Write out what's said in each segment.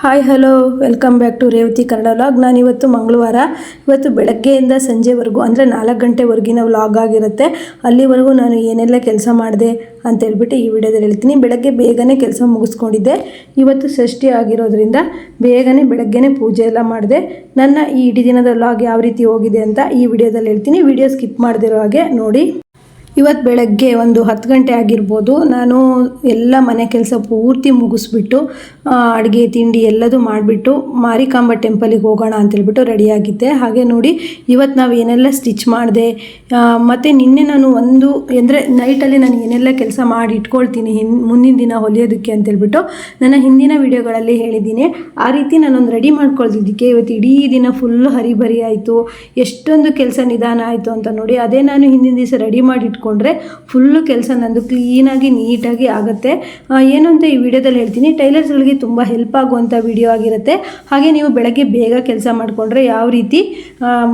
Hi hello welcome back to Revathi Kannada vlog ನಾನು ಇವತ್ತು ಮಂಗಳವಾರ, ಇವತ್ತು ಬೆಳಗ್ಗೆಯಿಂದ ಸಂಜೆವರೆಗೂ, ಅಂದರೆ ನಾಲ್ಕು ಗಂಟೆವರೆಗಿನ ವ್ಲಾಗ್ ಆಗಿರುತ್ತೆ. ಅಲ್ಲಿವರೆಗೂ ನಾನು ಏನೆಲ್ಲ ಕೆಲಸ ಮಾಡಿದೆ ಅಂತ ಹೇಳ್ಬಿಟ್ಟು ಈ ವಿಡಿಯೋದಲ್ಲಿ ಹೇಳ್ತೀನಿ. ಬೆಳಗ್ಗೆ ಬೇಗನೆ ಕೆಲಸ ಮುಗಿಸ್ಕೊಂಡಿದ್ದೆ. ಇವತ್ತು ಷಷ್ಠಿ ಆಗಿರೋದ್ರಿಂದ ಬೇಗನೆ ಬೆಳಗ್ಗೆನೆ ಪೂಜೆ ಎಲ್ಲ ಮಾಡಿದೆ. ನನ್ನ ಈ ಇಡೀ ದಿನದ ವ್ಲಾಗ್ ಯಾವ ರೀತಿ ಹೋಗಿದೆ ಅಂತ ಈ ವಿಡಿಯೋದಲ್ಲಿ ಹೇಳ್ತೀನಿ. ವಿಡಿಯೋ ಸ್ಕಿಪ್ ಮಾಡದಿರೋ ಹಾಗೆ ನೋಡಿ. ಇವತ್ತು ಬೆಳಗ್ಗೆ ಒಂದು ಹತ್ತು ಗಂಟೆ ಆಗಿರ್ಬೋದು, ನಾನು ಎಲ್ಲ ಮನೆ ಕೆಲಸ ಪೂರ್ತಿ ಮುಗಿಸ್ಬಿಟ್ಟು ಅಡುಗೆ, ತಿಂಡಿ ಎಲ್ಲದೂ ಮಾಡಿಬಿಟ್ಟು ಮಾರಿಕಾಂಬ ಟೆಂಪಲಿಗೆ ಹೋಗೋಣ ಅಂತೇಳ್ಬಿಟ್ಟು ರೆಡಿಯಾಗಿದ್ದೆ ಹಾಗೆ ನೋಡಿ ಇವತ್ತು ನಾವು ಏನೆಲ್ಲ ಸ್ಟಿಚ್ ಮಾಡಿದೆ ಮತ್ತು ನಿನ್ನೆ ನಾನು ಒಂದು, ಅಂದರೆ ನೈಟಲ್ಲಿ ನಾನು ಏನೆಲ್ಲ ಕೆಲಸ ಮಾಡಿ ಇಟ್ಕೊಳ್ತೀನಿ, ಹಿನ್, ಮುಂದಿನ ದಿನ ಹೊಲಿಯೋದಕ್ಕೆ ಅಂತೇಳ್ಬಿಟ್ಟು ನನ್ನ ಹಿಂದಿನ ವಿಡಿಯೋಗಳಲ್ಲಿ ಹೇಳಿದ್ದೀನಿ. ಆ ರೀತಿ ನಾನೊಂದು ರೆಡಿ ಮಾಡ್ಕೊಳ್ತಿದ್ದಕ್ಕೆ ಇವತ್ತು ಇಡೀ ದಿನ ಫುಲ್ಲು ಹರಿಬರಿ ಆಯಿತು, ಎಷ್ಟೊಂದು ಕೆಲಸ ನಿಧಾನ ಆಯಿತು ಅಂತ ನೋಡಿ, ಅದೇ ನಾನು ಹಿಂದಿನ ದಿವಸ ರೆಡಿ ಮಾಡಿ ಇಟ್ಕೊಂಡ್ರೆ ಫುಲ್ಲು ಕೆಲಸ ನಂದು ಕ್ಲೀನಾಗಿ ನೀಟಾಗಿ ಆಗುತ್ತೆ. ಏನು ಅಂತ ಈ ವಿಡಿಯೋದಲ್ಲಿ ಹೇಳ್ತೀನಿ. ಟೈಲರ್ಸ್ಗಳಿಗೆ ತುಂಬ ಹೆಲ್ಪ್ ಆಗುವಂಥ ವಿಡಿಯೋ ಆಗಿರುತ್ತೆ. ಹಾಗೆ ನೀವು ಬೆಳಗ್ಗೆ ಬೇಗ ಕೆಲಸ ಮಾಡಿಕೊಂಡ್ರೆ ಯಾವ ರೀತಿ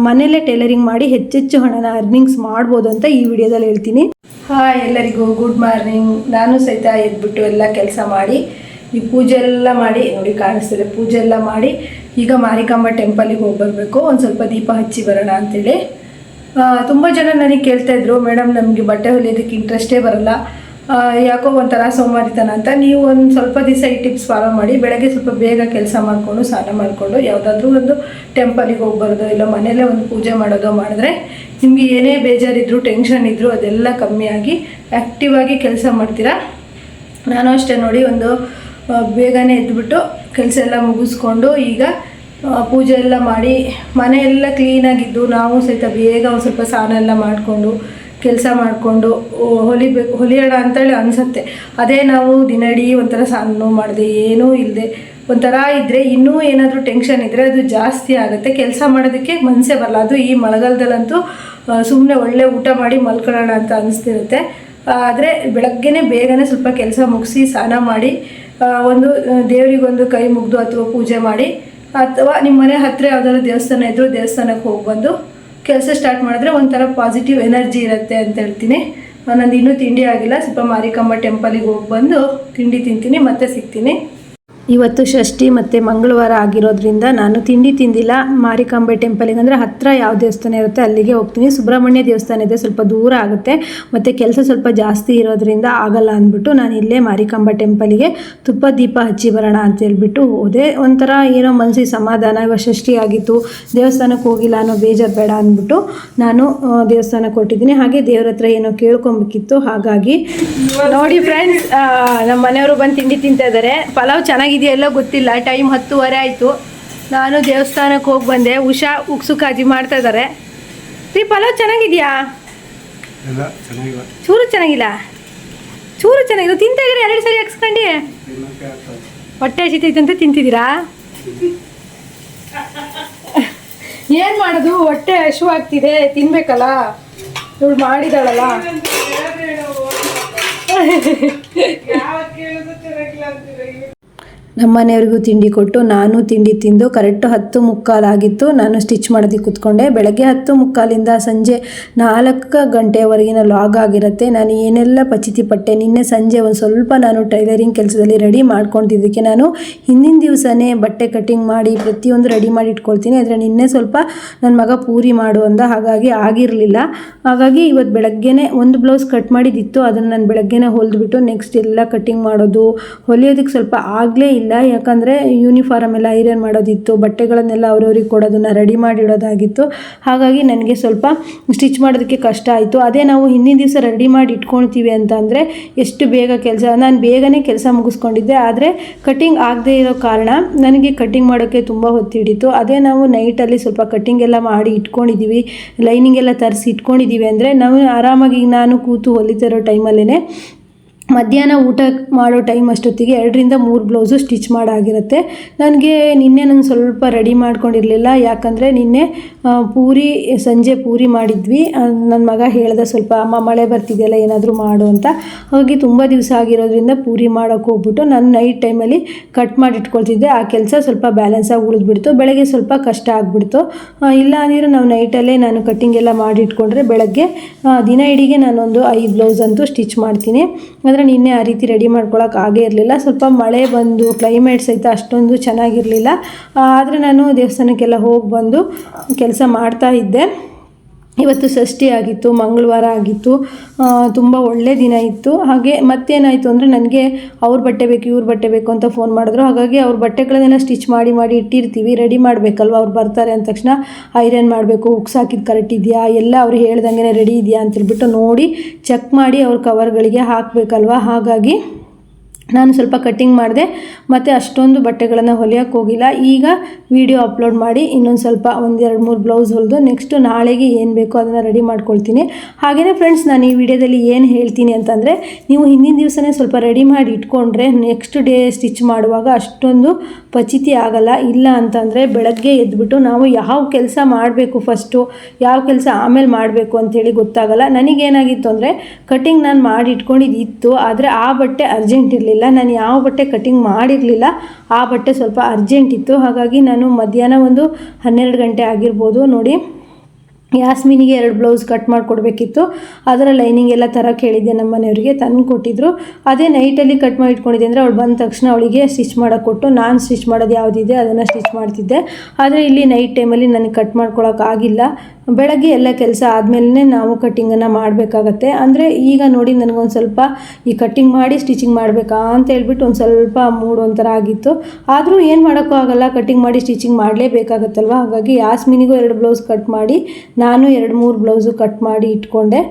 ಮನೆಯಲ್ಲೇ ಟೈಲರಿಂಗ್ ಮಾಡಿ ಹೆಚ್ಚೆಚ್ಚು ಹಣನ ಅರ್ನಿಂಗ್ಸ್ ಮಾಡ್ಬೋದು ಅಂತ ಈ ವಿಡಿಯೋದಲ್ಲಿ ಹೇಳ್ತೀನಿ. ಹಾಯ್ ಎಲ್ಲರಿಗೂ ಗುಡ್ ಮಾರ್ನಿಂಗ್ ನಾನು ಸಹಿತ ಎದ್ಬಿಟ್ಟು ಎಲ್ಲ ಕೆಲಸ ಮಾಡಿ, ಈ ಪೂಜೆ ಎಲ್ಲ ಮಾಡಿ, ನೋಡಿ ಕಾಣಿಸ್ತದೆ, ಪೂಜೆ ಎಲ್ಲ ಮಾಡಿ, ಈಗ ಮಾರಿಕಾಂಬ ಟೆಂಪಲಿಗೆ ಹೋಗಿ ಬರಬೇಕು ಒಂದು ಸ್ವಲ್ಪ ದೀಪ ಹಚ್ಚಿ ಬರೋಣ ಅಂತೇಳಿ. ತುಂಬ ಜನ ನನಗೆ ಕೇಳ್ತಾ ಇದ್ರು ಮೇಡಮ್ ನಮಗೆ ಬಟ್ಟೆ ಹೊಲಿಯೋದಕ್ಕೆ ಇಂಟ್ರೆಸ್ಟೇ ಬರಲ್ಲ. ಯಾಕೋ ಒಂಥರ ಸೋಮಾರಿತನ ಅಂತ. ನೀವು ಒಂದು ಸ್ವಲ್ಪ ದಿವಸ ಈ ಟಿಪ್ಸ್ ಫಾಲೋ ಮಾಡಿ, ಬೆಳಗ್ಗೆ ಸ್ವಲ್ಪ ಬೇಗ ಕೆಲಸ ಮಾಡಿಕೊಂಡು, ಸ್ನಾನ ಮಾಡಿಕೊಂಡು, ಯಾವುದಾದ್ರೂ ಒಂದು ಟೆಂಪಲಿಗೆ ಹೋಗಿ ಬರೋದು ಇಲ್ಲ ಮನೆಯಲ್ಲೇ ಒಂದು ಪೂಜೆ ಮಾಡೋದು ಮಾಡಿದ್ರೆ, ನಿಮಗೆ ಏನೇ ಬೇಜಾರಿದ್ರು ಟೆನ್ಷನ್ ಇದ್ದರೂ ಅದೆಲ್ಲ ಕಮ್ಮಿಯಾಗಿ ಆ್ಯಕ್ಟಿವಾಗಿ ಕೆಲಸ ಮಾಡ್ತೀರಾ? ನಾನು ಅಷ್ಟೇ ನೋಡಿ ಒಂದು ಬೇಗನೆ ಎದ್ದುಬಿಟ್ಟು ಕೆಲಸ ಎಲ್ಲ ಮುಗಿಸ್ಕೊಂಡು ಈಗ ಪೂಜೆ ಎಲ್ಲ ಮಾಡಿ ಮನೆ ಎಲ್ಲ ಕ್ಲೀನಾಗಿದ್ದು ನಾವು ಸಹಿತ ಬೇಗ ಒಂದು ಸ್ವಲ್ಪ ಸ್ನಾನ ಎಲ್ಲ ಮಾಡಿಕೊಂಡು ಕೆಲಸ ಮಾಡಿಕೊಂಡು ಹೊಲಿಬೇಕು ಹೊಲಿಯೋಣ ಅಂತೇಳಿ ಅನಿಸುತ್ತೆ. ಅದೇ ನಾವು ದಿನಡಿ ಒಂಥರ ಸ್ನಾನ ಮಾಡಿದೆ ಏನೂ ಇಲ್ಲದೆ ಒಂಥರ ಇದ್ದರೆ ಇನ್ನೂ ಏನಾದರೂ ಟೆನ್ಷನ್ ಇದ್ದರೆ ಅದು ಜಾಸ್ತಿ ಆಗುತ್ತೆ. ಕೆಲಸ ಮಾಡೋದಕ್ಕೆ ಮನಸ್ಸೇ ಬರಲ್ಲ. ಅದು ಈ ಮಳೆಗಾಲದಲ್ಲಂತೂ ಸುಮ್ಮನೆ ಒಳ್ಳೆ ಊಟ ಮಾಡಿ ಮಲ್ಕೊಳ್ಳೋಣ ಅಂತ ಅನಿಸ್ತಿರುತ್ತೆ. ಆದರೆ ಬೆಳಗ್ಗೆನೇ ಬೇಗನೆ ಸ್ವಲ್ಪ ಕೆಲಸ ಮುಗಿಸಿ ಸ್ನಾನ ಮಾಡಿ ಒಂದು ದೇವರಿಗೊಂದು ಕೈ ಮುಗಿದು ಅಥವಾ ಪೂಜೆ ಮಾಡಿ ಅಥವಾ ನಿಮ್ಮ ಮನೆ ಹತ್ತಿರ ಯಾವ್ದಾದ್ರು ದೇವಸ್ಥಾನ ಇದ್ದರೂ ದೇವಸ್ಥಾನಕ್ಕೆ ಹೋಗಿ ಬಂದು ಕೆಲಸ ಸ್ಟಾರ್ಟ್ ಮಾಡಿದ್ರೆ ಒಂಥರ ಪಾಸಿಟಿವ್ ಎನರ್ಜಿ ಇರುತ್ತೆ ಅಂತ ಹೇಳ್ತೀನಿ. ನಂದು ಇನ್ನೂ ತಿಂಡಿ ಆಗಿಲ್ಲ. ಸ್ವಲ್ಪ ಮಾರಿಕಮ್ಮ ಟೆಂಪಲಿಗೆ ಹೋಗಿ ಬಂದು ತಿಂಡಿ ತಿಂತೀನಿ, ಮತ್ತೆ ಸಿಗ್ತೀನಿ. ಇವತ್ತು ಷಷ್ಠಿ ಮತ್ತು ಮಂಗಳವಾರ ಆಗಿರೋದ್ರಿಂದ ನಾನು ತಿಂಡಿ ತಿಂದಿಲ್ಲ. ಮಾರಿಕಾಂಬೆ ಟೆಂಪಲಿಗೆ ಅಂದರೆ ಹತ್ತಿರ ಯಾವ ದೇವಸ್ಥಾನ ಇರುತ್ತೆ ಅಲ್ಲಿಗೆ ಹೋಗ್ತೀನಿ. ಸುಬ್ರಹ್ಮಣ್ಯ ದೇವಸ್ಥಾನ ಇದೆ, ಸ್ವಲ್ಪ ದೂರ ಆಗುತ್ತೆ. ಮತ್ತು ಕೆಲಸ ಸ್ವಲ್ಪ ಜಾಸ್ತಿ ಇರೋದ್ರಿಂದ ಆಗಲ್ಲ ಅಂದ್ಬಿಟ್ಟು ನಾನು ಇಲ್ಲೇ ಮಾರಿಕಾಂಬ ಟೆಂಪಲಿಗೆ ತುಪ್ಪ ದೀಪ ಹಚ್ಚಿ ಬರೋಣ ಅಂತ ಹೇಳ್ಬಿಟ್ಟು ಹೋದೆ. ಒಂಥರ ಏನೋ ಮನಸ್ಸಿಗೆ ಸಮಾಧಾನ, ಇವಾಗ ಷಷ್ಠಿ ಆಗಿತ್ತು, ದೇವಸ್ಥಾನಕ್ಕೆ ಹೋಗಿಲ್ಲ ಅನ್ನೋ ಬೇಜಾರು ಬೇಡ ಅಂದ್ಬಿಟ್ಟು ನಾನು ದೇವಸ್ಥಾನಕ್ಕೆ ಕೊಟ್ಟಿದ್ದೀನಿ. ಹಾಗೆ ದೇವ್ರ ಹತ್ರ ಏನೋ ಕೇಳ್ಕೊಬೇಕಿತ್ತು. ಹಾಗಾಗಿ ನೋಡಿ ಫ್ರೆಂಡ್ಸ್ ನಮ್ಮ ಮನೆಯವರು ಬಂದು ತಿಂಡಿ ತಿಂತಾ ಇದ್ದಾರೆ ಪಲಾವ್ ಚೆನ್ನಾಗಿದೆಯಲ್ಲೋ ಗೊತ್ತಿಲ್ಲ. ಟೈಮ್ ಹತ್ತುವರೆ ಆಯಿತು. ನಾನು ದೇವಸ್ಥಾನಕ್ಕೆ ಹೋಗಿ ಬಂದೆ. ಉಷಾ ಉಕ್ಸು ಕಾಜಿ ಮಾಡ್ತಾ ಇದ್ದಾರೆ ರೀ ಪಲಾವ್ ಚೆನ್ನಾಗಿದೆಯಾ? ಚೆನ್ನಾಗಿಲ್ಲ. ಚೂರು ಚೆನ್ನಾಗಿಲ್ಲ? ಚೂರು ಚೆನ್ನಾಗಿದೆ ತಿಂತಾ ಇದ್ರೆ ಎರಡು ಸರಿ ಹಾಕ್ಸ್ಕೊಂಡು. ಹೊಟ್ಟೆ ಹಸಿತೈತೆ ಹೊಟ್ಟೆ ಹಸಿತೈತಂತ ತಿಂತಿದ್ದೀರಾ? ಏನು ಮಾಡೋದು? ಹೊಟ್ಟೆ ಹಶು ಆಗ್ತಿದೆ. ತಿನ್ಬೇಕಲ್ಲ? ಇವಳು ಮಾಡಿದಾಳಲ್ಲ. ನಮ್ಮ ಮನೆಯವ್ರಿಗೂ ತಿಂಡಿ ಕೊಟ್ಟು, ನಾನು ತಿಂಡಿ ತಿಂದು ಕರೆಕ್ಟ್ ಹತ್ತು ಮುಕ್ಕಾಲಾಗಿತ್ತು. ನಾನು ಸ್ಟಿಚ್ ಮಾಡೋದಕ್ಕೆ ಕೂತ್ಕೊಂಡೆ. ಬೆಳಗ್ಗೆ ಹತ್ತು ಮುಕ್ಕಾಲಿಂದ ಸಂಜೆ ನಾಲ್ಕು ಗಂಟೆವರೆಗಿನ ಲಾಗ್ ಆಗಿರುತ್ತೆ. ನಾನು ಏನೆಲ್ಲ ಪಚಿತಿ ಪಟ್ಟೆ ನಿನ್ನೆ ಸಂಜೆ ಒಂದು ಸ್ವಲ್ಪ ನಾನು ಟೈಲರಿಂಗ್ ಕೆಲಸದಲ್ಲಿ ರೆಡಿ ಮಾಡ್ಕೊತಿದ್ದಕ್ಕೆ ನಾನು ಹಿಂದಿನ ದಿವಸನೇ ಬಟ್ಟೆ ಕಟ್ಟಿಂಗ್ ಮಾಡಿ ಪ್ರತಿಯೊಂದು ರೆಡಿ ಮಾಡಿ ಇಟ್ಕೊಳ್ತೀನಿ. ಆದರೆ ನಿನ್ನೆ ಸ್ವಲ್ಪ ನನ್ನ ಮಗ ಪೂರಿ ಮಾಡು ಅಂದ ಹಾಗಾಗಿ ಆಗಿರಲಿಲ್ಲ. ಹಾಗಾಗಿ ಇವತ್ತು ಬೆಳಗ್ಗೆನೇ ಒಂದು ಬ್ಲೌಸ್ ಕಟ್ ಮಾಡಿದ್ದಿತ್ತು. ಅದನ್ನು ನಾನು ಬೆಳಗ್ಗೆನೇ ಹೊಲಿದ್ಬಿಟ್ಟು ನೆಕ್ಸ್ಟ್ ಎಲ್ಲ ಕಟ್ಟಿಂಗ್ ಮಾಡೋದು ಹೊಲಿಯೋದಕ್ಕೆ ಸ್ವಲ್ಪ ಆಗಲೇ ಇಲ್ಲ. ಯಾಕಂದರೆ ಯೂನಿಫಾರ್ಮ್ ಎಲ್ಲ ಐರನ್ ಮಾಡೋದಿತ್ತು, ಬಟ್ಟೆಗಳನ್ನೆಲ್ಲ ಅವ್ರವ್ರಿಗೆ ಕೊಡೋದನ್ನು ರೆಡಿ ಮಾಡಿಡೋದಾಗಿತ್ತು ಹಾಗಾಗಿ ನನಗೆ ಸ್ವಲ್ಪ ಸ್ಟಿಚ್ ಮಾಡೋದಕ್ಕೆ ಕಷ್ಟ ಆಯಿತು. ಅದೇ ನಾವು ಹಿಂದಿನ ದಿವಸ ರೆಡಿ ಮಾಡಿ ಇಟ್ಕೊಳ್ತೀವಿ ಅಂತ ಅಂದರೆ ಎಷ್ಟು ಬೇಗ ಕೆಲಸ, ನಾನು ಬೇಗನೆ ಕೆಲಸ ಮುಗಿಸ್ಕೊಂಡಿದ್ದೆ, ಆದರೆ ಕಟಿಂಗ್ ಆಗದೇ ಇರೋ ಕಾರಣ ನನಗೆ ಕಟ್ಟಿಂಗ್ ಮಾಡೋಕ್ಕೆ ತುಂಬ ಹೊತ್ತು ಹಿಡಿತು. ಅದೇ ನಾವು ನೈಟಲ್ಲಿ ಸ್ವಲ್ಪ ಕಟ್ಟಿಂಗ್ ಎಲ್ಲ ಮಾಡಿ ಇಟ್ಕೊಂಡಿದ್ದೀವಿ ಲೈನಿಂಗ್ ಎಲ್ಲ ತರಿಸಿ ಇಟ್ಕೊಂಡಿದ್ದೀವಿ ಅಂದರೆ ನಾವು ಆರಾಮಾಗಿ, ನಾನು ಕೂತು ಹೊಲಿತಿರೋ ಟೈಮಲ್ಲೇ ಮಧ್ಯಾಹ್ನ ಊಟ ಮಾಡೋ ಟೈಮ್ ಅಷ್ಟೊತ್ತಿಗೆ ಎರಡರಿಂದ ಮೂರು ಬ್ಲೌಸು ಸ್ಟಿಚ್ ಮಾಡಾಗಿರುತ್ತೆ. ನನಗೆ ನಿನ್ನೆ ನಾನು ಸ್ವಲ್ಪ ರೆಡಿ ಮಾಡ್ಕೊಂಡಿರಲಿಲ್ಲ. ಯಾಕಂದರೆ ನಿನ್ನೆ ಪೂರಿ, ಸಂಜೆ ಪೂರಿ ಮಾಡಿದ್ವಿ. ನನ್ನ ಮಗ ಹೇಳ್ದೆ ಸ್ವಲ್ಪ, ಅಮ್ಮ, ಮಳೆ ಬರ್ತಿದೆಯಲ್ಲ, ಏನಾದರೂ ಮಾಡು ಅಂತ. ಹಾಗಾಗಿ ತುಂಬ ದಿವಸ ಆಗಿರೋದ್ರಿಂದ ಪೂರಿ ಮಾಡೋಕ್ಕೆ ಹೋಗ್ಬಿಟ್ಟು ನಾನು ನೈಟ್ ಟೈಮಲ್ಲಿ ಕಟ್ ಮಾಡಿ ಇಟ್ಕೊಳ್ತಿದ್ದೆ ಆ ಕೆಲಸ ಸ್ವಲ್ಪ ಬ್ಯಾಲೆನ್ಸಾಗಿ ಉಳಿದ್ಬಿಡ್ತು. ಬೆಳಗ್ಗೆ ಸ್ವಲ್ಪ ಕಷ್ಟ ಆಗಿಬಿಡ್ತು. ಇಲ್ಲ ಅಂದಿರೋ ನಾವು ನೈಟಲ್ಲೇ ನಾನು ಕಟ್ಟಿಂಗ್ ಎಲ್ಲ ಮಾಡಿಟ್ಕೊಂಡ್ರೆ ಬೆಳಗ್ಗೆ ದಿನ ಇಡೀಗೆ ನಾನೊಂದು ಐದು ಬ್ಲೌಸ್ ಅಂತೂ ಸ್ಟಿಚ್ ಮಾಡ್ತೀನಿ. ಯಾಕಂದರೆ ನಿನ್ನೆ ಆ ರೀತಿ ರೆಡಿ ಮಾಡ್ಕೊಳ್ಳೋಕೆ ಆಗೇ ಇರಲಿಲ್ಲ. ಸ್ವಲ್ಪ ಮಳೆ ಬಂದು ಕ್ಲೈಮೇಟ್ ಸಹಿತ ಅಷ್ಟೊಂದು ಚೆನ್ನಾಗಿರಲಿಲ್ಲ. ಆದರೆ ನಾನು ದೇವಸ್ಥಾನಕ್ಕೆಲ್ಲ ಹೋಗಿ ಬಂದು ಕೆಲಸ ಮಾಡ್ತಾ ಇದ್ದೆ. ಇವತ್ತು ಷಷ್ಠಿ ಆಗಿತ್ತು, ಮಂಗಳವಾರ ಆಗಿತ್ತು ತುಂಬ ಒಳ್ಳೆ ದಿನ ಇತ್ತು. ಹಾಗೆ ಮತ್ತೇನಾಯಿತು ಅಂದರೆ ನನಗೆ ಅವ್ರ ಬಟ್ಟೆ ಬೇಕು, ಇವ್ರ ಬಟ್ಟೆ ಬೇಕು ಅಂತ ಫೋನ್ ಮಾಡಿದ್ರು. ಹಾಗಾಗಿ ಅವ್ರ ಬಟ್ಟೆಗಳನ್ನೆಲ್ಲ ಸ್ಟಿಚ್ ಮಾಡಿ ಮಾಡಿ ಇಟ್ಟಿರ್ತೀವಿ ರೆಡಿ ಮಾಡಬೇಕಲ್ವ? ಅವ್ರು ಬರ್ತಾರೆ ಅಂದ ತಕ್ಷಣ ಐರನ್ ಮಾಡಬೇಕು ಹುಕ್ಸ್ ಹಾಕಿದ್ದು ಕರೆಕ್ಟ್ ಇದೆಯಾ? ಎಲ್ಲ ಅವ್ರು ಹೇಳ್ದಂಗೆ ರೆಡಿ ಇದೆಯಾ? ಅಂತೇಳ್ಬಿಟ್ಟು ನೋಡಿ ಚೆಕ್ ಮಾಡಿ ಅವ್ರ ಕವರ್ಗಳಿಗೆ ಹಾಕಬೇಕಲ್ವ? ಹಾಗಾಗಿ ನಾನು ಸ್ವಲ್ಪ ಕಟ್ಟಿಂಗ್ ಮಾಡಿದೆ, ಮತ್ತು ಅಷ್ಟೊಂದು ಬಟ್ಟೆಗಳನ್ನು ಹೊಲಿಯೋಕ್ಕೆ ಹೋಗಿಲ್ಲ. ಈಗ ವಿಡಿಯೋ ಅಪ್ಲೋಡ್ ಮಾಡಿ, ಇನ್ನೊಂದು ಸ್ವಲ್ಪ ಒಂದೆರಡು ಮೂರು ಬ್ಲೌಸ್ ಹೊಲಿದು ನೆಕ್ಸ್ಟು ನಾಳೆಗೆ ಏನು ಬೇಕೋ ಅದನ್ನು ರೆಡಿ ಮಾಡ್ಕೊಳ್ತೀನಿ. ಹಾಗೆಯೇ ಫ್ರೆಂಡ್ಸ್ ನಾನು ಈ ವಿಡಿಯೋದಲ್ಲಿ ಏನು ಹೇಳ್ತೀನಿ ಅಂತಂದರೆ, ನೀವು ಹಿಂದಿನ ದಿವಸನೇ ಸ್ವಲ್ಪ ರೆಡಿ ಮಾಡಿ ಇಟ್ಕೊಂಡ್ರೆ ನೆಕ್ಸ್ಟ್ ಡೇ ಸ್ಟಿಚ್ ಮಾಡುವಾಗ ಅಷ್ಟೊಂದು ಪಚಿತಿ ಆಗಲ್ಲ. ಇಲ್ಲ ಅಂತಂದರೆ ಬೆಳಗ್ಗೆ ಎದ್ಬಿಟ್ಟು ನಾವು ಯಾವ ಕೆಲಸ ಮಾಡಬೇಕು ಫಸ್ಟು ಯಾವ ಕೆಲಸ ಆಮೇಲೆ ಮಾಡಬೇಕು ಅಂಥೇಳಿ ಗೊತ್ತಾಗಲ್ಲ. ನನಗೇನಾಗಿತ್ತು ಅಂದರೆ ಕಟಿಂಗ್ ನಾನು ಮಾಡಿ ಇಟ್ಕೊಂಡಿದ್ದಿತ್ತು ಆದರೆ ಆ ಬಟ್ಟೆ ಅರ್ಜೆಂಟ್ ಇರಲಿಲ್ಲ. ನಾನು ಯಾವ ಬಟ್ಟೆ ಕಟಿಂಗ್ ಮಾಡಿರಲಿಲ್ಲ, ಆ ಬಟ್ಟೆ ಸ್ವಲ್ಪ ಅರ್ಜೆಂಟ್ ಇತ್ತು. ಹಾಗಾಗಿ ನಾನು ಮಧ್ಯಾಹ್ನ ಒಂದು ಹನ್ನೆರಡು ಗಂಟೆ ಆಗಿರ್ಬೋದು ನೋಡಿ. ಯಾಸ್ಮಿನಿಗೆ ಎರಡು ಬ್ಲೌಸ್ ಕಟ್ ಮಾಡಿಕೊಡ್ಬೇಕಿತ್ತು. ಅದರ ಲೈನಿಂಗ್ ಎಲ್ಲ ಥರ ಕೇಳಿದ್ದೆ ನಮ್ಮ ಮನೆಯವರಿಗೆ, ತಂದು ಕೊಟ್ಟಿದ್ರು. ಅದೇ ನೈಟಲ್ಲಿ ಕಟ್ ಮಾಡಿ ಇಟ್ಕೊಂಡಿದ್ದೆ ಅಂದರೆ ಅವಳು ಬಂದ ತಕ್ಷಣ ಅವಳಿಗೆ ಸ್ಟಿಚ್ ಮಾಡೋಕ್ಕೆ ಕೊಟ್ಟು, ನಾನು ಸ್ಟಿಚ್ ಮಾಡೋದು ಯಾವುದಿದೆ ಅದನ್ನು ಸ್ಟಿಚ್ ಮಾಡ್ತಿದ್ದೆ. ಆದರೆ ಇಲ್ಲಿ ನೈಟ್ ಟೈಮಲ್ಲಿ ನನಗೆ ಕಟ್ ಮಾಡ್ಕೊಳಕ್ಕಾಗಿಲ್ಲ ಬೆಳಗ್ಗೆ ಎಲ್ಲ ಕೆಲಸ ಆದಮೇಲೆ ನಾವು ಕಟ್ಟಿಂಗನ್ನು ಮಾಡಬೇಕಾಗತ್ತೆ. ಅಂದರೆ ಈಗ ನೋಡಿ ನನಗೊಂದು ಸ್ವಲ್ಪ ಈ ಕಟ್ಟಿಂಗ್ ಮಾಡಿ ಸ್ಟಿಚಿಂಗ್ ಮಾಡಬೇಕಾ ಅಂತ ಹೇಳ್ಬಿಟ್ಟು ಒಂದು ಸ್ವಲ್ಪ ಮೂಡ್ ಒಂಥರ ಆಗಿತ್ತು. ಆದರೂ ಏನು ಮಾಡೋಕ್ಕೂ ಆಗಲ್ಲ ಕಟ್ಟಿಂಗ್ ಮಾಡಿ ಸ್ಟಿಚಿಂಗ್ ಮಾಡಲೇಬೇಕಾಗತ್ತಲ್ವ? ಹಾಗಾಗಿ ಯಾಸ್ಮಿನಿಗೂ ಎರಡು ಬ್ಲೌಸ್ ಕಟ್ ಮಾಡಿ, ನಾನು ಎರಡು ಮೂರು ಬ್ಲೌಸು ಕಟ್ ಮಾಡಿ ಇಟ್ಕೊಂಡೆ.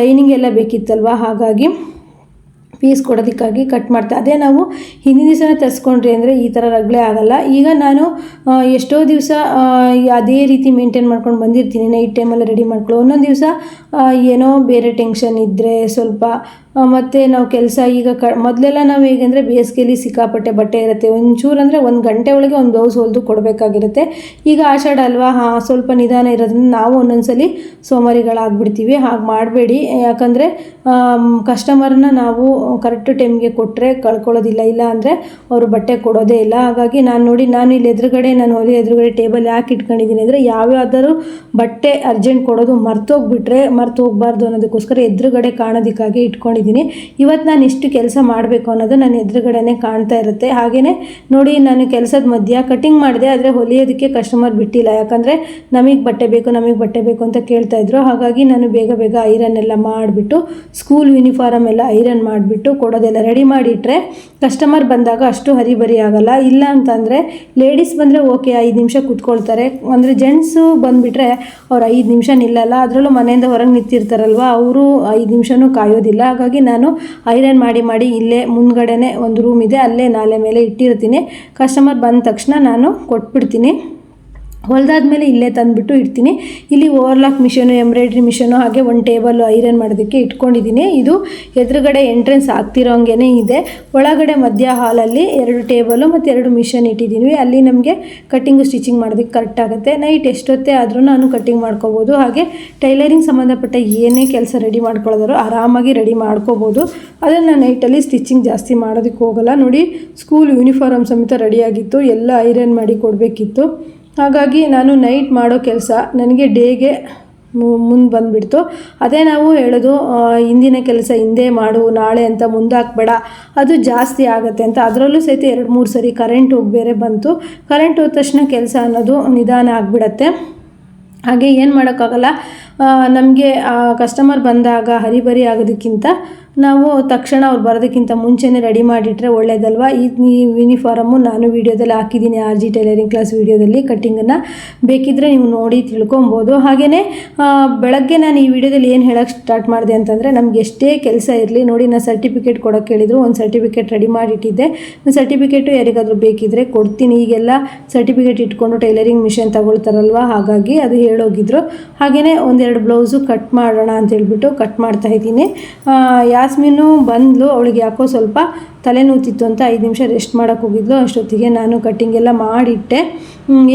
ಲೈನಿಂಗ್ ಎಲ್ಲ ಬೇಕಿತ್ತಲ್ವ? ಹಾಗಾಗಿ ಪೀಸ್ ಕೊಡೋದಕ್ಕಾಗಿ ಕಟ್ ಮಾಡ್ತೆ ಅದೇ ನಾವು ಹಿಂದಿನ ದಿವಸನೇ ತರಿಸ್ಕೊಂಡ್ರಿ ಅಂದರೆ ಈ ಥರ ರಗಳೆ ಆಗಲ್ಲ. ಈಗ ನಾನು ಎಷ್ಟೋ ದಿವಸ ಅದೇ ರೀತಿ ಮೇಂಟೈನ್ ಮಾಡ್ಕೊಂಡು ಬಂದಿರ್ತೀನಿ. ನೈಟ್ ಟೈಮಲ್ಲಿ ರೆಡಿ ಮಾಡ್ಕೊಳ್ಳೋ. ಒಂದೊಂದು ದಿವಸ ಏನೋ ಬೇರೆ ಟೆನ್ಷನ್ ಇದ್ದರೆ ಸ್ವಲ್ಪ ಮತ್ತು ನಾವು ಕೆಲಸ ಈಗ ಕ, ಮೊದಲೆಲ್ಲ ನಾವು ಹೇಗೆಂದರೆ ಬೇಸಿಗೆಯಲ್ಲಿ ಸಿಕ್ಕಾಪಟ್ಟೆ ಬಟ್ಟೆ ಇರುತ್ತೆ. ಒಂಚೂರು ಅಂದರೆ ಒಂದು ಗಂಟೆ ಒಳಗೆ ಒಂದು ಬ್ಲೌಸ್ ಹೊಲಿದು ಕೊಡಬೇಕಾಗಿರುತ್ತೆ. ಈಗ ಆಷಾಢ ಅಲ್ವಾ? ಹಾಂ, ಸ್ವಲ್ಪ ನಿಧಾನ ಇರೋದ್ರಿಂದ ನಾವು ಒಂದೊಂದ್ಸಲಿ ಸೋಮಾರಿಗಳಾಗ್ಬಿಡ್ತೀವಿ. ಹಾಗೆ ಮಾಡಬೇಡಿ. ಯಾಕಂದರೆ ಕಸ್ಟಮರ್ನ ನಾವು ಕರೆಕ್ಟ್ ಟೈಮ್ಗೆ ಕೊಟ್ಟರೆ ಕಳ್ಕೊಳ್ಳೋದಿಲ್ಲ. ಇಲ್ಲ ಅಂದರೆ ಅವರು ಬಟ್ಟೆ ಕೊಡೋದೇ ಇಲ್ಲ. ಹಾಗಾಗಿ ನಾನು ನೋಡಿ, ನಾನು ಇಲ್ಲಿ ಎದುರುಗಡೆ, ನಾನು ಹೊಲಿ ಎದುರುಗಡೆ ಟೇಬಲ್ ಯಾಕೆ ಇಟ್ಕೊಂಡಿದ್ದೀನಿ ಅಂದರೆ ಯಾವ್ಯಾವ್ದಾದ್ರೂ ಬಟ್ಟೆ ಅರ್ಜೆಂಟ್ ಕೊಡೋದು ಮರ್ತೋಗ್ಬಿಟ್ರೆ ಮರ್ತು ಹೋಗ್ಬಾರ್ದು ಅನ್ನೋದಕ್ಕೋಸ್ಕರ ಎದುರುಗಡೆ ಕಾಣೋದಕ್ಕಾಗಿ ಇಟ್ಕೊಂಡಿದ್ದೀನಿ. ಇವತ್ತು ನಾನು ಇಷ್ಟು ಕೆಲಸ ಮಾಡಬೇಕು ಅನ್ನೋದು ನನ್ನ ಎದುರುಗಡೆನೆ ಕಾಣ್ತಾ ಇರುತ್ತೆ. ಹಾಗೆಯೇ ನೋಡಿ, ನಾನು ಕೆಲಸದ ಮಧ್ಯ ಕಟಿಂಗ್ ಮಾಡಿದೆ, ಆದರೆ ಹೊಲಿಯೋದಕ್ಕೆ ಕಸ್ಟಮರ್ ಬಿಟ್ಟಿಲ್ಲ. ಯಾಕಂದರೆ ನಮಗೆ ಬಟ್ಟೆ ಬೇಕು, ನಮಗೆ ಬಟ್ಟೆ ಬೇಕು ಅಂತ ಕೇಳ್ತಾ ಇದ್ರು. ಹಾಗಾಗಿ ನಾನು ಬೇಗ ಬೇಗ ಐರನ್ ಎಲ್ಲ ಮಾಡಿಬಿಟ್ಟು ಸ್ಕೂಲ್ ಯೂನಿಫಾರ್ಮ್ ಎಲ್ಲ ಐರನ್ ಮಾಡಿಬಿಟ್ಟು ಕೊಡೋದೆಲ್ಲ ರೆಡಿ ಮಾಡಿಟ್ರೆ ಕಸ್ಟಮರ್ ಬಂದಾಗ ಅಷ್ಟು ಹರಿಬರಿ ಆಗಲ್ಲ. ಇಲ್ಲ ಅಂತಂದರೆ ಲೇಡೀಸ್ ಬಂದರೆ ಓಕೆ ಐದು ನಿಮಿಷ ಕೂತ್ಕೊಳ್ತಾರೆ. ಅಂದರೆ ಜೆಂಟ್ಸು ಬಂದುಬಿಟ್ರೆ ಅವ್ರು ಐದು ನಿಮಿಷ ನಿಲ್ಲಲ್ಲ. ಅದರಲ್ಲೂ ಮನೆಯಿಂದ ಹೊರಗೆ ನಿಂತಿರ್ತಾರಲ್ವ, ಅವರು ಐದು ನಿಮಿಷನೂ ಕಾಯೋದಿಲ್ಲ. ಹಾಗಾಗಿ ನಾನು ಐರನ್ ಮಾಡಿ ಮಾಡಿ ಇಲ್ಲೇ ಮುಂದ್ಗಡೆನೇ ಒಂದು ರೂಮ್ ಇದೆ, ಅಲ್ಲೇ ನಾಲೆ ಮೇಲೆ ಇಟ್ಟಿರ್ತೀನಿ. ಕಸ್ಟಮರ್ ಬಂದ ತಕ್ಷಣ ನಾನು ಕೊಟ್ಬಿಡ್ತೀನಿ. ಹೊಲ್ದಾದ್ಮೇಲೆ ಇಲ್ಲೇ ತಂದುಬಿಟ್ಟು ಇಡ್ತೀನಿ. ಇಲ್ಲಿ ಓವರ್ಲಾಕ್ ಮಿಷನು ಎಂಬ್ರಾಯ್ಡ್ರಿ ಮಿಷನು ಹಾಗೆ ಒಂದು ಟೇಬಲ್ ಐರನ್ ಮಾಡೋದಕ್ಕೆ ಇಟ್ಕೊಂಡಿದ್ದೀನಿ. ಇದು ಎದುರುಗಡೆ ಎಂಟ್ರೆನ್ಸ್ ಆಗ್ತಿರೋಂಗೆ ಇದೆ. ಒಳಗಡೆ ಮಧ್ಯ ಹಾಲಲ್ಲಿ ಎರಡು ಟೇಬಲು ಮತ್ತು ಎರಡು ಮಿಷನ್ ಇಟ್ಟಿದ್ದೀನಿ ಅಲ್ಲಿ ನಮಗೆ ಕಟ್ಟಿಂಗು ಸ್ಟಿಚಿಂಗ್ ಮಾಡೋದಕ್ಕೆ ಕರೆಕ್ಟ್ ಆಗುತ್ತೆ. ನೈಟ್ ಎಷ್ಟೊತ್ತೇ ಆದರೂ ನಾನು ಕಟ್ಟಿಂಗ್ ಮಾಡ್ಕೋಬೋದು. ಹಾಗೆ ಟೈಲರಿಂಗ್ ಸಂಬಂಧಪಟ್ಟ ಏನೇ ಕೆಲಸ ರೆಡಿ ಮಾಡ್ಕೊಳ್ಳೋದಾದ್ರು ಆರಾಮಾಗಿ ರೆಡಿ ಮಾಡ್ಕೋಬೋದು. ಅದನ್ನು ನೈಟಲ್ಲಿ ಸ್ಟಿಚಿಂಗ್ ಜಾಸ್ತಿ ಮಾಡೋದಕ್ಕೆ ಹೋಗಲ್ಲ. ನೋಡಿ ಸ್ಕೂಲ್ ಯೂನಿಫಾರ್ಮ್ ಸಮೇತ ರೆಡಿಯಾಗಿತ್ತು ಎಲ್ಲ ಐರನ್ ಮಾಡಿ ಕೊಡಬೇಕಿತ್ತು. ಹಾಗಾಗಿ ನಾನು ನೈಟ್ ಮಾಡೋ ಕೆಲಸ ನನಗೆ ಡೇಗೆ ಮುಂದೆ ಬಂದುಬಿಡ್ತು. ಅದೇ ನಾವು ಹೇಳೋದು ಹಿಂದಿನ ಕೆಲಸ ಹಿಂದೆ ಮಾಡು, ನಾಳೆ ಅಂತ ಮುಂದಾಕ್ಬೇಡ, ಅದು ಜಾಸ್ತಿ ಆಗುತ್ತೆ ಅಂತ. ಅದರಲ್ಲೂ ಸಹಿತ ಎರಡು ಮೂರು ಸರಿ ಕರೆಂಟ್ ಹೋಗಿ ಬೇರೆ ಬಂತು. ಕರೆಂಟ್ ಹೋದ ತಕ್ಷಣ ಕೆಲಸ ಅನ್ನೋದು ನಿಧಾನ ಆಗಿಬಿಡತ್ತೆ. ಹಾಗೆ ಏನು ಮಾಡೋಕ್ಕಾಗಲ್ಲ ನಮಗೆ ಕಸ್ಟಮರ್ ಬಂದಾಗ ಹರಿಬರಿ ಆಗೋದಕ್ಕಿಂತ ನಾವು ತಕ್ಷಣ ಅವ್ರು ಬರೋದಕ್ಕಿಂತ ಮುಂಚೆನೇ ರೆಡಿ ಮಾಡಿಟ್ರೆ ಒಳ್ಳೇದಲ್ವಾ? ಈ ಯೂನಿಫಾರಮು ನಾನು ವೀಡಿಯೋದಲ್ಲಿ ಹಾಕಿದ್ದೀನಿ ಆರ್ ಜಿ ಟೈಲರಿಂಗ್ ಕ್ಲಾಸ್ ವೀಡಿಯೋದಲ್ಲಿ ಕಟ್ಟಿಂಗನ್ನು ಬೇಕಿದ್ದರೆ ನೀವು ನೋಡಿ ತಿಳ್ಕೊಬೋದು. ಹಾಗೆಯೇ ಬೆಳಗ್ಗೆ ನಾನು ಈ ವಿಡಿಯೋದಲ್ಲಿ ಏನು ಹೇಳೋಕ್ಕೆ ಸ್ಟಾರ್ಟ್ ಮಾಡಿದೆ ಅಂತಂದರೆ ನಮ್ಗೆ ಎಷ್ಟೇ ಕೆಲಸ ಇರಲಿ ನೋಡಿ ನಾನು ಸರ್ಟಿಫಿಕೇಟ್ ಕೊಡೋಕ್ಕೆ ಹೇಳಿದ್ರು ಒಂದು ಸರ್ಟಿಫಿಕೇಟ್ ರೆಡಿ ಮಾಡಿಟ್ಟಿದ್ದೆ. ಸರ್ಟಿಫಿಕೇಟು ಯಾರಿಗಾದರೂ ಬೇಕಿದ್ದರೆ ಕೊಡ್ತೀನಿ. ಈಗೆಲ್ಲ ಸರ್ಟಿಫಿಕೇಟ್ ಇಟ್ಕೊಂಡು ಟೈಲರಿಂಗ್ ಮಿಷನ್ ತಗೊಳ್ತಾರಲ್ವ? ಹಾಗಾಗಿ ಅದು ಹೇಳೋಗಿದ್ರು. ಹಾಗೆಯೇ ಒಂದೆರಡು ಬ್ಲೌಸು ಕಟ್ ಮಾಡೋಣ ಅಂತ ಹೇಳ್ಬಿಟ್ಟು ಕಟ್ ಮಾಡ್ತಾ ಇದ್ದೀನಿ. ಆ, ಯಾಸ್ಮಿನು ಬಂದಳು ಅವಳಿಗೆ ಯಾಕೋ ಸ್ವಲ್ಪ ತಲೆನೂತಿತ್ತು ಅಂತ ಐದು ನಿಮಿಷ ರೆಸ್ಟ್ ಮಾಡೋಕ್ಕೆ ಹೋಗಿದ್ಲು. ಅಷ್ಟೊತ್ತಿಗೆ ನಾನು ಕಟ್ಟಿಂಗ್ ಎಲ್ಲ ಮಾಡಿಟ್ಟೆ.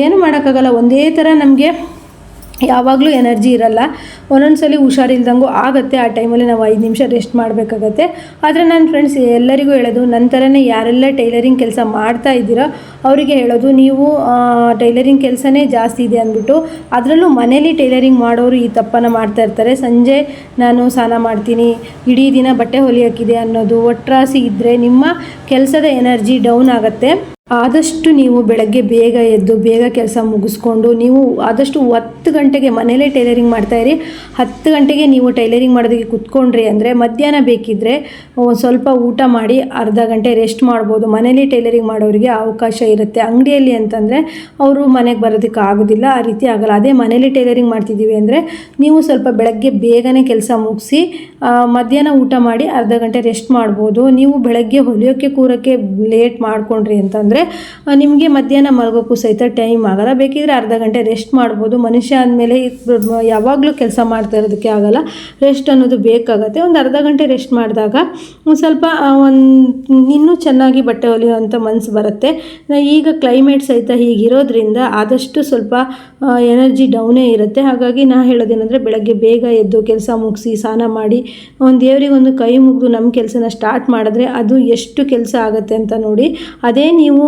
ಏನು ಮಾಡೋಕ್ಕಾಗಲ್ಲ, ಒಂದೇ ಥರ ನಮಗೆ ಯಾವಾಗಲೂ ಎನರ್ಜಿ ಇರಲ್ಲ. ಸಲ ಹುಷಾರಿಲ್ದಂಗೂ ಆಗುತ್ತೆ. ಆ ಟೈಮಲ್ಲಿ ನಾವು ಐದು ನಿಮಿಷ ರೆಸ್ಟ್ ಮಾಡಬೇಕಾಗತ್ತೆ. ಆದರೆ ನನ್ನ ಫ್ರೆಂಡ್ಸ್ ಎಲ್ಲರಿಗೂ ಹೇಳೋದು ನನ್ನ ಥರನೇ ಯಾರೆಲ್ಲ ಟೈಲರಿಂಗ್ ಕೆಲಸ ಮಾಡ್ತಾ ಇದ್ದೀರೋ ಅವರಿಗೆ ಹೇಳೋದು, ನೀವು ಟೈಲರಿಂಗ್ ಕೆಲಸನೇ ಜಾಸ್ತಿ ಇದೆ ಅಂದ್ಬಿಟ್ಟು ಅದರಲ್ಲೂ ಮನೇಲಿ ಟೈಲರಿಂಗ್ ಮಾಡೋರು ಈ ತಪ್ಪನ್ನು ಮಾಡ್ತಾ ಇರ್ತಾರೆ. ಸಂಜೆ ನಾನು ಸ್ನಾನ ಮಾಡ್ತೀನಿ, ಇಡೀ ದಿನ ಬಟ್ಟೆ ಹೊಲಿಯೋಕ್ಕಿದೆ ಅನ್ನೋದು ಒಟ್ರಾಸಿ ಇದ್ದರೆ ನಿಮ್ಮ ಕೆಲಸದ ಎನರ್ಜಿ ಡೌನ್ ಆಗುತ್ತೆ. ಆದಷ್ಟು ನೀವು ಬೆಳಗ್ಗೆ ಬೇಗ ಎದ್ದು ಬೇಗ ಕೆಲಸ ಮುಗಿಸ್ಕೊಂಡು ನೀವು ಆದಷ್ಟು ಹತ್ತು ಗಂಟೆಗೆ ಮನೇಲೇ ಟೈಲರಿಂಗ್ ಮಾಡ್ತಾಯಿರಿ ಹತ್ತು ಗಂಟೆಗೆ ನೀವು ಟೈಲರಿಂಗ್ ಮಾಡೋದಕ್ಕೆ ಕುತ್ಕೊಂಡ್ರಿ ಅಂದರೆ ಮಧ್ಯಾಹ್ನ ಬೇಕಿದ್ದರೆ ಸ್ವಲ್ಪ ಊಟ ಮಾಡಿ ಅರ್ಧ ಗಂಟೆ ರೆಸ್ಟ್ ಮಾಡ್ಬೋದು. ಮನೇಲಿ ಟೈಲರಿಂಗ್ ಮಾಡೋರಿಗೆ ಅವಕಾಶ ಇರುತ್ತೆ. ಅಂಗಡಿಯಲ್ಲಿ ಅಂತಂದರೆ ಅವರು ಮನೆಗೆ ಬರೋದಕ್ಕೆ ಆಗೋದಿಲ್ಲ, ಆ ರೀತಿ ಆಗಲ್ಲ. ಅದೇ ಮನೇಲಿ ಟೈಲರಿಂಗ್ ಮಾಡ್ತಿದ್ದೀವಿ ಅಂದರೆ ನೀವು ಸ್ವಲ್ಪ ಬೆಳಗ್ಗೆ ಬೇಗನೆ ಕೆಲಸ ಮುಗಿಸಿ ಮಧ್ಯಾಹ್ನ ಊಟ ಮಾಡಿ ಅರ್ಧ ಗಂಟೆ ರೆಸ್ಟ್ ಮಾಡ್ಬೋದು. ನೀವು ಬೆಳಗ್ಗೆ ಹೊಲಿಯೋಕ್ಕೆ ಕೂರೋಕ್ಕೆ ಲೇಟ್ ಮಾಡಿಕೊಂಡ್ರಿ ಅಂತಂದರೆ ನಿಮಗೆ ಮಧ್ಯಾಹ್ನ ಮಲಗೋಕ್ಕೂ ಸಹಿತ ಟೈಮ್ ಆಗಲ್ಲ. ಬೇಕಿದ್ರೆ ಅರ್ಧ ಗಂಟೆ ರೆಸ್ಟ್ ಮಾಡ್ಬೋದು. ಮನುಷ್ಯ ಅಂದಮೇಲೆ ಯಾವಾಗಲೂ ಕೆಲಸ ಮಾಡ್ತಾ ಇರೋದಕ್ಕೆ ಆಗಲ್ಲ. ರೆಸ್ಟ್ ಅನ್ನೋದು ಬೇಕಾಗತ್ತೆ. ಒಂದು ಅರ್ಧ ಗಂಟೆ ರೆಸ್ಟ್ ಮಾಡಿದಾಗ ಒಂದು ಸ್ವಲ್ಪ ಒಂದು, ಇನ್ನೂ ಚೆನ್ನಾಗಿ ಬಟ್ಟೆ ಹೊಲಿಯುವಂಥ ಮನಸ್ಸು ಬರುತ್ತೆ. ಈಗ ಕ್ಲೈಮೇಟ್ ಸಹಿತ ಹೀಗಿರೋದ್ರಿಂದ ಆದಷ್ಟು ಸ್ವಲ್ಪ ಎನರ್ಜಿ ಡೌನೇ ಇರುತ್ತೆ. ಹಾಗಾಗಿ ನಾ ಹೇಳೋದೇನೆಂದರೆ ಬೆಳಗ್ಗೆ ಬೇಗ ಎದ್ದು ಕೆಲಸ ಮುಗಿಸಿ, ಸ್ನಾನ ಮಾಡಿ, ಒಂದು ದೇವರಿಗೆ ಒಂದು ಕೈ ಮುಗಿದು ನಮ್ಮ ಕೆಲಸನ ಸ್ಟಾರ್ಟ್ ಮಾಡಿದ್ರೆ ಅದು ಎಷ್ಟು ಕೆಲಸ ಆಗುತ್ತೆ ಅಂತ ನೋಡಿ. ಅದೇ ನೀವು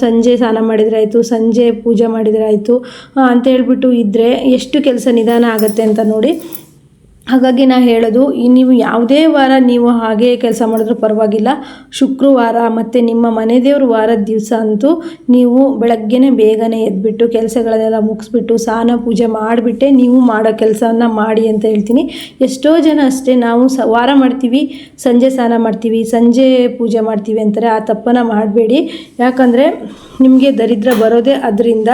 ಸಂಜೆ ಸ್ನಾನ ಮಾಡಿದರೆ ಆಯಿತು ಸಂಜೆ ಪೂಜೆ ಮಾಡಿದರೆ ಆಯಿತು ಅಂತ ಹೇಳ್ಬಿಟ್ಟು ಇದ್ದರೆ ಎಷ್ಟು ಕೆಲಸ ನಿಧಾನ ಆಗುತ್ತೆ ಅಂತ ನೋಡಿ ಹಾಗಾಗಿ ನಾ ಹೇಳೋದು, ಈ ನೀವು ಯಾವುದೇ ವಾರ ನೀವು ಹಾಗೆ ಕೆಲಸ ಮಾಡಿದ್ರೂ ಪರವಾಗಿಲ್ಲ. ಶುಕ್ರವಾರ ಮತ್ತು ನಿಮ್ಮ ಮನೆ ದೇವ್ರ ವಾರದ ದಿವಸ ಅಂತೂ ನೀವು ಬೆಳಗ್ಗೆನೇ ಬೇಗನೆ ಎದ್ಬಿಟ್ಟು ಕೆಲಸಗಳನ್ನೆಲ್ಲ ಮುಗಿಸ್ಬಿಟ್ಟು ಸ್ನಾನ ಪೂಜೆ ಮಾಡಿಬಿಟ್ಟೆ ನೀವು ಮಾಡೋ ಕೆಲಸನ ಮಾಡಿ ಅಂತ ಹೇಳ್ತೀನಿ. ಎಷ್ಟೋ ಜನ ಅಷ್ಟೇ ನಾವು ಸ, ವಾರ ಮಾಡ್ತೀವಿ, ಸಂಜೆ ಸ್ನಾನ ಮಾಡ್ತೀವಿ, ಸಂಜೆ ಪೂಜೆ ಮಾಡ್ತೀವಿ ಅಂತಾರೆ, ಆ ತಪ್ಪನ್ನು ಮಾಡಬೇಡಿ. ಯಾಕಂದರೆ ನಿಮಗೆ ದರಿದ್ರ ಬರೋದೇ ಅದರಿಂದ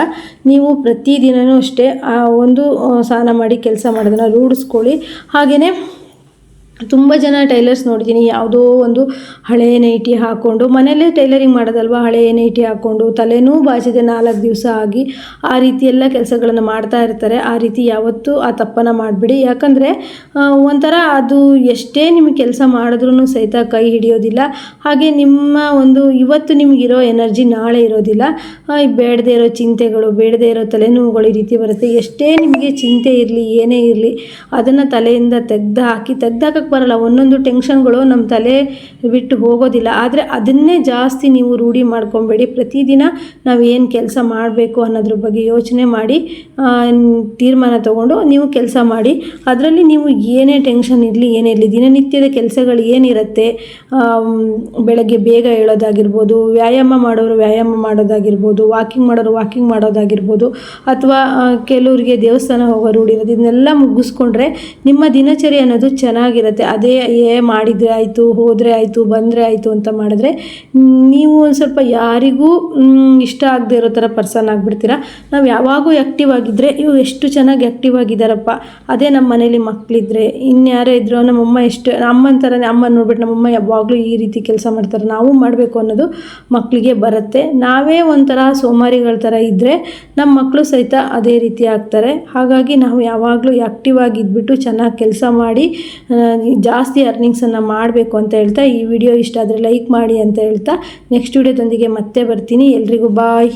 ನೀವು ಪ್ರತಿದಿನವೂ ಅಷ್ಟೇ ಆ ಒಂದು ಸ್ನಾನ ಮಾಡಿ ಕೆಲಸ ಮಾಡೋದನ್ನು ರೂಢಿಸ್ಕೊಳ್ಳಿ. ಹಾಗೆಯೇ ತುಂಬ ಜನ ಟೈಲರ್ಸ್ ನೋಡಿದ್ದೀನಿ ಯಾವುದೋ ಒಂದು ಹಳೆ ನೈಟಿ ಹಾಕ್ಕೊಂಡು ಮನೆಯಲ್ಲೇ ಟೈಲರಿಂಗ್ ಮಾಡೋದಲ್ವ? ಹಳೆ ನೈಟಿ ಹಾಕ್ಕೊಂಡು ತಲೆನೂ ಬಾಚಿದೆ, ನಾಲ್ಕು ದಿವಸ ಆಗಿ. ಆ ರೀತಿ ಎಲ್ಲ ಕೆಲಸಗಳನ್ನು ಮಾಡ್ತಾ ಇರ್ತಾರೆ. ಆ ರೀತಿ ಯಾವತ್ತೂ ಆ ತಪ್ಪನ್ನು ಮಾಡಿಬಿಡಿ. ಯಾಕಂದರೆ ಒಂಥರ ಅದು ಎಷ್ಟೇ ನಿಮಗೆ ಕೆಲಸ ಮಾಡಿದ್ರೂ ಸಹಿತ ಕೈ ಹಿಡಿಯೋದಿಲ್ಲ. ಹಾಗೆ ನಿಮ್ಮ ಒಂದು ಇವತ್ತು ನಿಮಗಿರೋ ಎನರ್ಜಿ ನಾಳೆ ಇರೋದಿಲ್ಲ. ಬೇಡದೆ ಇರೋ ಚಿಂತೆಗಳು, ಬೇಡದೆ ಇರೋ ತಲೆನೋವುಗಳು ಈ ರೀತಿ ಬರುತ್ತೆ. ಎಷ್ಟೇ ನಿಮಗೆ ಚಿಂತೆ ಇರಲಿ, ಏನೇ ಇರಲಿ, ಅದನ್ನು ತಲೆಯಿಂದ ತೆಗ್ದು ಹಾಕಿ ತೆಗ್ದಾಕಕ್ಕೆ ಬರಲ್ಲ. ಒಂದೊಂದು ಟೆನ್ಷನ್ಗಳು ನಮ್ಮ ತಲೆ ಬಿಟ್ಟು ಹೋಗೋದಿಲ್ಲ. ಆದರೆ ಅದನ್ನೇ ಜಾಸ್ತಿ ನೀವು ರೂಢಿ ಮಾಡ್ಕೊಬೇಡಿ. ಪ್ರತಿದಿನ ನಾವು ಏನು ಕೆಲಸ ಮಾಡಬೇಕು ಅನ್ನೋದ್ರ ಬಗ್ಗೆ ಯೋಚನೆ ಮಾಡಿ ತೀರ್ಮಾನ ತಗೊಂಡು ನೀವು ಕೆಲಸ ಮಾಡಿ. ಅದರಲ್ಲಿ ನೀವು ಏನೇ ಟೆನ್ಷನ್ ಇರಲಿ, ಏನೇ ಇರಲಿ, ದಿನನಿತ್ಯದ ಕೆಲಸಗಳು ಏನಿರುತ್ತೆ ಬೆಳಗ್ಗೆ ಬೇಗ ಹೇಳೋದಾಗಿರ್ಬೋದು, ವ್ಯಾಯಾಮ ಮಾಡೋರು ವ್ಯಾಯಾಮ ಮಾಡೋದಾಗಿರ್ಬೋದು, ವಾಕಿಂಗ್ ಮಾಡೋರು ವಾಕಿಂಗ್ ಮಾಡೋದಾಗಿರ್ಬೋದು, ಅಥವಾ ಕೆಲವರಿಗೆ ದೇವಸ್ಥಾನ ಹೋಗೋ ರೂಢಿ ಇರೋದು ಇದನ್ನೆಲ್ಲ ಮುಗಿಸ್ಕೊಂಡ್ರೆ ನಿಮ್ಮ ದಿನಚರಿ ಅನ್ನೋದು ಚೆನ್ನಾಗಿರುತ್ತೆ. ಅದೇ, ಏ, ಮಾಡಿದರೆ ಆಯಿತು, ಹೋದರೆ ಆಯಿತು, ಬಂದರೆ ಆಯಿತು ಅಂತ ಮಾಡಿದ್ರೆ ನೀವು ಒಂದು ಸ್ವಲ್ಪ ಯಾರಿಗೂ ಇಷ್ಟ ಆಗದೆ ಇರೋ ಥರ ಪರ್ಸನ್ ಆಗಿಬಿಡ್ತೀರಾ? ನಾವು ಯಾವಾಗೂ ಆ್ಯಕ್ಟಿವ್ ಆಗಿದ್ದರೆ ಇವು ಎಷ್ಟು ಚೆನ್ನಾಗಿ ಆ್ಯಕ್ಟಿವ್ ಆಗಿದ್ದಾರಪ್ಪ ಅದೇ ನಮ್ಮ ಮನೇಲಿ ಮಕ್ಕಳಿದ್ರೆ ಇನ್ಯಾರೇ ಇದ್ರು ನಮ್ಮಮ್ಮ ಎಷ್ಟು, ಅಮ್ಮನ ಥರನೇ ಅಮ್ಮ ನೋಡ್ಬಿಟ್ಟು ನಮ್ಮಮ್ಮ ಯಾವಾಗಲೂ ಈ ರೀತಿ ಕೆಲಸ ಮಾಡ್ತಾರೆ. ನಾವು ಮಾಡಬೇಕು ಅನ್ನೋದು ಮಕ್ಕಳಿಗೆ ಬರುತ್ತೆ. ನಾವೇ ಒಂಥರ ಸೋಮಾರಿಗಳ ಥರ ಇದ್ದರೆ ನಮ್ಮ ಮಕ್ಕಳು ಸಹಿತ ಅದೇ ರೀತಿ ಆಗ್ತಾರೆ. ಹಾಗಾಗಿ ನಾವು ಯಾವಾಗಲೂ ಆ್ಯಕ್ಟಿವ್ ಆಗಿದ್ಬಿಟ್ಟು ಚೆನ್ನಾಗಿ ಕೆಲಸ ಮಾಡಿ ಜಾಸ್ತಿ ಅರ್ನಿಂಗ್ಸನ್ನು ಮಾಡಬೇಕು ಅಂತ ಹೇಳ್ತಾ ಈ ವಿಡಿಯೋ ಇಷ್ಟ ಆದರೆ ಲೈಕ್ ಮಾಡಿ ಅಂತ ಹೇಳ್ತಾ ನೆಕ್ಸ್ಟ್ ವಿಡಿಯೋದೊಂದಿಗೆ ಮತ್ತೆ ಬರ್ತೀನಿ. ಎಲ್ರಿಗೂ ಬಾಯ್